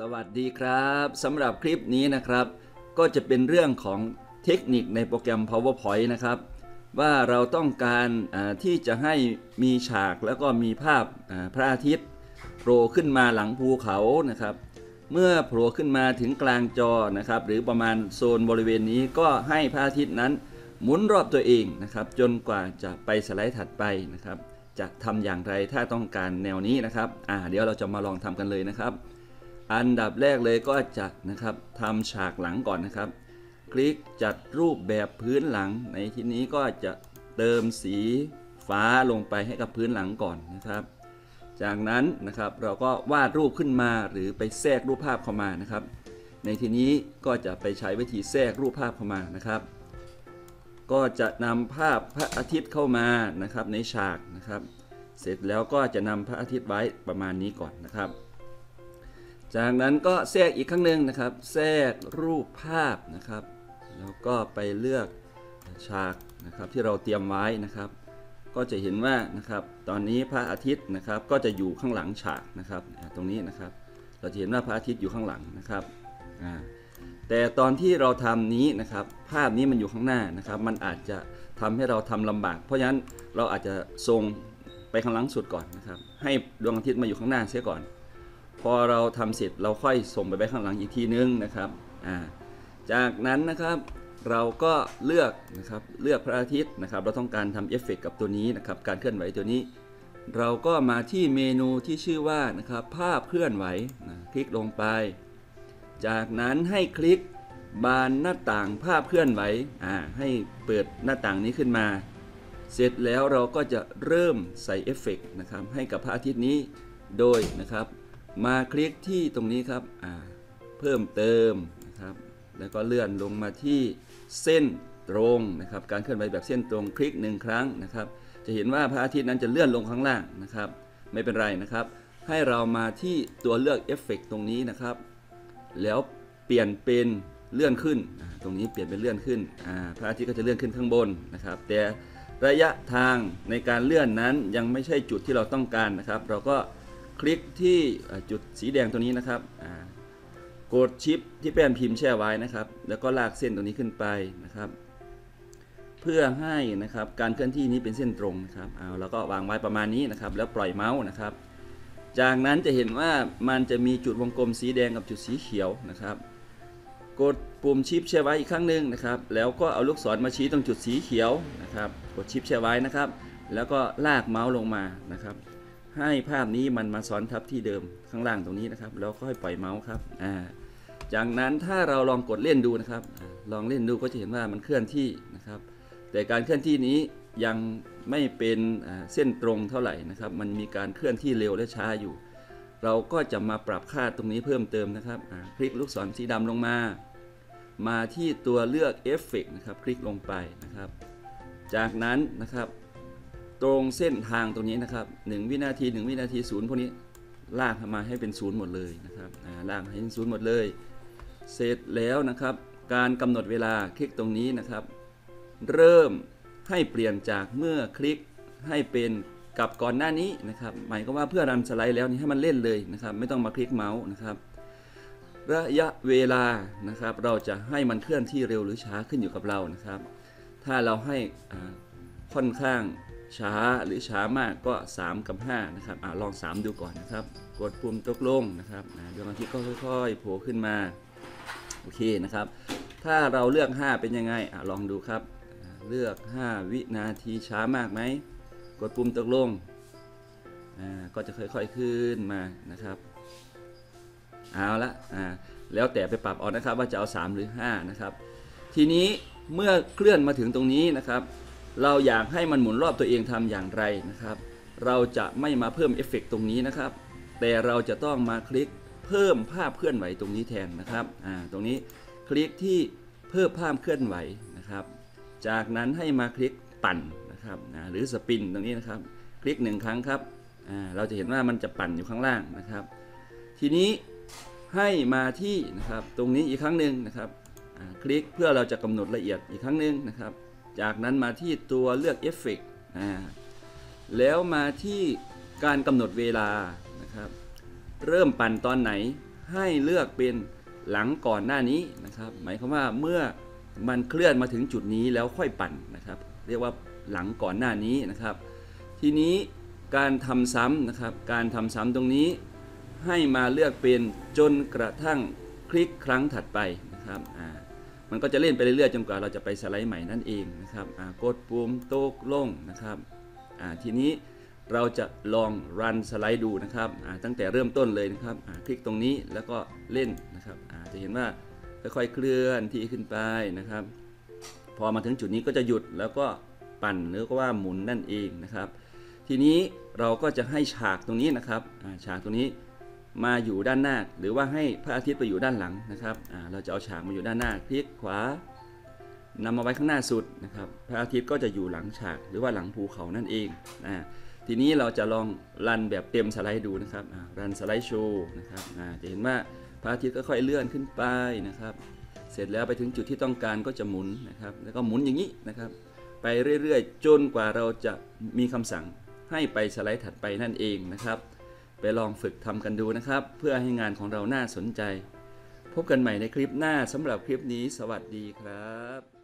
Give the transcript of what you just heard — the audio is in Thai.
สวัสดีครับสำหรับคลิปนี้นะครับ ก็จะเป็นเรื่องของเทคนิคในโปรแกรม PowerPoint นะครับ ว่าเราต้องการที่จะให้มีฉากแล้วก็มีภาพพระอาทิตย์โผล่ขึ้นมาหลังภูเขานะครับ เมื่อโผล่ขึ้นมาถึงกลางจอนะครับ หรือประมาณโซนบริเวณนี้ก็ให้พระอาทิตย์นั้น หมุนรอบตัวเองนะครับ จนกว่าจะไปสไลด์ถัดไปนะครับ จะทำอย่างไรถ้าต้องการแนวนี้นะครับอ่าเดี๋ยวเราจะมาลองทำกันเลยนะครับ อันดับแรกเลยก็จะนะครับทำฉากหลังก่อนนะครับ คลิกจัดรูปแบบพื้นหลัง ในที่นี้ก็จะเติมสีฟ้าลงไปให้กับพื้นหลังก่อนนะครับ จากนั้นนะครับเราก็วาดรูปขึ้นมาหรือไปแทรกรูปภาพเข้ามานะครับ ในที่นี้ก็จะไปใช้วิธีแทรกรูปภาพเข้ามานะครับ ก็จะนำภาพพระอาทิตย์เข้ามานะครับในฉากนะครับ เสร็จแล้วก็จะนำพระอาทิตย์ไว้ประมาณนี้ก่อนนะครับ จากนั้นก็แทรกอีกครั้งหนึ่งนะครับ แทรกรูปภาพนะครับ แล้วก็ไปเลือกฉากนะครับที่เราเตรียมไว้นะครับ ก็จะเห็นว่านะครับ ตอนนี้พระอาทิตย์นะครับ ก็จะอยู่ข้างหลังฉากนะครับ ตรงนี้นะครับ เราจะเห็นว่าพระอาทิตย์อยู่ข้างหลังนะครับแต่ตอนที่เราทำนี้นะครับ ภาพนี้มันอยู่ข้างหน้านะครับ มันอาจจะทำให้เราทำลำบาก เพราะฉะนั้นเราอาจจะทรงไปข้างหลังสุดก่อนนะครับ ให้ดวงอาทิตย์มาอยู่ข้างหน้าเสียก่อน พอเราทำเสร็จเราค่อยส่งไปไว้ข้างหลังอีกทีนึงนะครับอ่าจากนั้นนะครับเราก็เลือกนะครับเลือกพระอาทิตย์นะครับ เราต้องการทำเอฟเฟกต์กับตัวนี้นะครับ การเคลื่อนไหวตัวนี้ เราก็มาที่เมนูที่ชื่อว่านะครับ ภาพเคลื่อนไหวนะคลิกลงไป จากนั้นให้คลิกบานหน้าต่างภาพเคลื่อนไหวอ่าให้เปิดหน้าต่างนี้ขึ้นมา เสร็จแล้วเราก็จะเริ่มใส่เอฟเฟกต์นะครับให้กับพระอาทิตย์นี้โดยนะครับ มาคลิกที่ตรงนี้ครับเพิ่มเติมนะครับแล้วก็เลื่อนลงมาที่เส้นตรงนะครับ การเคลื่อนไหวแบบเส้นตรงคลิกหนึ่งครั้งนะครับ จะเห็นว่าพระอาทิตย์นั้นจะเลื่อนลงข้างล่างนะครับ ไม่เป็นไรนะครับ ให้เรามาที่ตัวเลือกเอฟเฟกตรงนี้นะครับ แล้วเปลี่ยนเป็นเลื่อนขึ้น ตรงนี้เปลี่ยนเป็นเลื่อนขึ้น พระอาทิตย์ก็จะเลื่อนขึ้นข้างบนนะครับ แต่ระยะทางในการเลื่อนนั้นยังไม่ใช่จุดที่เราต้องการนะครับ เราก็ คลิกที่จุดสีแดงตัวนี้นะครับกดชิปที่แป้นพิมพ์แช่ไว้นะครับ แล้วก็ลากเส้นตรงนี้ขึ้นไปนะครับ เพื่อให้นะครับการเคลื่อนที่นี้เป็นเส้นตรงนะครับเอาแล้วก็วางไว้ประมาณนี้นะครับ แล้วปล่อยเมาส์นะครับ จากนั้นจะเห็นว่ามันจะมีจุดวงกลมสีแดงกับจุดสีเขียวนะครับ กดปุ่มชิปแช่ไว้อีกครั้งหนึ่งนะครับ แล้วก็เอาลูกศรมาชี้ตรงจุดสีเขียวนะครับ กดชิปแช่ไว้นะครับ แล้วก็ลากเมาส์ลงมานะครับ ให้ภาพนี้มันมาซ้อนทับที่เดิมข้างล่างตรงนี้นะครับ แล้วค่อยปล่อยเมาส์ครับอ่าจากนั้นถ้าเราลองกดเล่นดูนะครับ ลองเล่นดูก็จะเห็นว่ามันเคลื่อนที่นะครับ แต่การเคลื่อนที่นี้ยังไม่เป็นเส้นตรงเท่าไหร่นะครับ มันมีการเคลื่อนที่เร็วและช้าอยู่ เราก็จะมาปรับค่าตรงนี้เพิ่มเติมนะครับ คลิกลูกศรสีดำลงมา มาที่ตัวเลือกเอฟเฟกนะครับ คลิกลงไปนะครับ จากนั้นนะครับ ตรงเส้นทางตรงนี้นะครับ1วินาที 1 วินาทีศูนย์พวกนี้ลากมาให้เป็นศูนย์หมดเลยนะครับลากให้เป็นศูนย์หมดเลย เสร็จแล้วนะครับ การกำหนดเวลาคลิกตรงนี้นะครับ เริ่มให้เปลี่ยนจากเมื่อคลิกให้เป็นกับก่อนหน้านี้นะครับ หมายก็ว่าเพื่อรันสไลด์แล้วนี่ให้มันเล่นเลยนะครับ ไม่ต้องมาคลิกเมาส์นะครับระยะเวลานะครับ เราจะให้มันเคลื่อนที่เร็วหรือช้าขึ้นอยู่กับเรานะครับ ถ้าเราให้ค่อนข้าง ช้าหรือช้ามากก็ 3 กับ 5 นะครับอาลอง 3 ดูก่อนนะครับ กดปุ่มตกลงนะครับดวงอาทิตย์ก็ค่อยๆโผล่ขึ้นมา โอเคนะครับ ถ้าเราเลือก 5 เป็นยังไงอะลองดูครับ เลือก 5 วินาทีช้ามากไหม กดปุ่มตกลงอ่าก็จะค่อยๆขึ้นมานะครับ เอาละอ่าแล้วแต่ไปปรับเอานะครับว่าจะเอา 3 หรือ 5 นะครับ ทีนี้เมื่อเคลื่อนมาถึงตรงนี้นะครับ เราอยากให้มันหมุนรอบตัวเองทำอย่างไรนะครับ เราจะไม่มาเพิ่มเอฟเฟกต์ตรงนี้นะครับ แต่เราจะต้องมาคลิกเพิ่มภาพเคลื่อนไหวตรงนี้แทนนะครับอ่าตรงนี้คลิกที่เพิ่มภาพเคลื่อนไหวนะครับ จากนั้นให้มาคลิกปั่นนะครับอ่าหรือสปินตรงนี้นะครับ คลิกหนึ่งครั้งครับอ่าเราจะเห็นว่ามันจะปั่นอยู่ข้างล่างนะครับ ทีนี้ให้มาที่นะครับตรงนี้อีกครั้งหนึ่งนะครับคลิกเพื่อเราจะกำหนดละเอียดอีกครั้งหนึ่งนะครับ จากนั้นมาที่ตัวเลือกเอฟเฟกต์แล้วมาที่การกำหนดเวลานะครับ เริ่มปั่นตอนไหนให้เลือกเป็นหลังก่อนหน้านี้นะครับ หมายความว่าเมื่อมันเคลื่อนมาถึงจุดนี้แล้วค่อยปั่นนะครับ เรียกว่าหลังก่อนหน้านี้นะครับ ทีนี้การทำซ้ำนะครับ การทำซ้ำตรงนี้ให้มาเลือกเป็นจนกระทั่งคลิกครั้งถัดไปนะครับอ่า มันก็จะเล่นไปเรื่อยๆจนกว่าเราจะไปสไลด์ใหม่นั่นเองนะครับกดปุ่มโต๊ะลงนะครับทีนี้เราจะลองรันสไลด์ดูนะครับตั้งแต่เริ่มต้นเลยนะครับคลิกตรงนี้แล้วก็เล่นนะครับจะเห็นว่าค่อยๆเคลื่อนที่ขึ้นไปนะครับ พอมาถึงจุดนี้ก็จะหยุดแล้วก็ปั่นหรือก็ว่าหมุนนั่นเองนะครับ ทีนี้เราก็จะให้ฉากตรงนี้นะครับฉากตรงนี้ มาอยู่ด้านหน้าหรือว่าให้พระอาทิตย์ไปอยู่ด้านหลังนะครับเราจะเอาฉากมาอยู่ด้านหน้าคลิกขวานำมาไว้ข้างหน้าสุดนะครับพระอาทิตย์ก็จะอยู่หลังฉากหรือว่าหลังภูเขานั่นเองอ่าทีนี้เราจะลองรันแบบเต็มสไลด์ดูนะครับรันสไลด์โชว์นะครับจะเห็นว่าพระอาทิตย์ก็ค่อยเลื่อนขึ้นไปนะครับ เสร็จแล้วไปถึงจุดที่ต้องการก็จะหมุนนะครับ แล้วก็หมุนอย่างนี้นะครับ ไปเรื่อยๆ จนกว่าเราจะมีคำสั่งให้ไปสไลด์ถัดไปนั่นเองนะครับ ไปลองฝึกทำกันดูนะครับ เพื่อให้งานของเราน่าสนใจ พบกันใหม่ในคลิปหน้าสำหรับคลิปนี้ สวัสดีครับ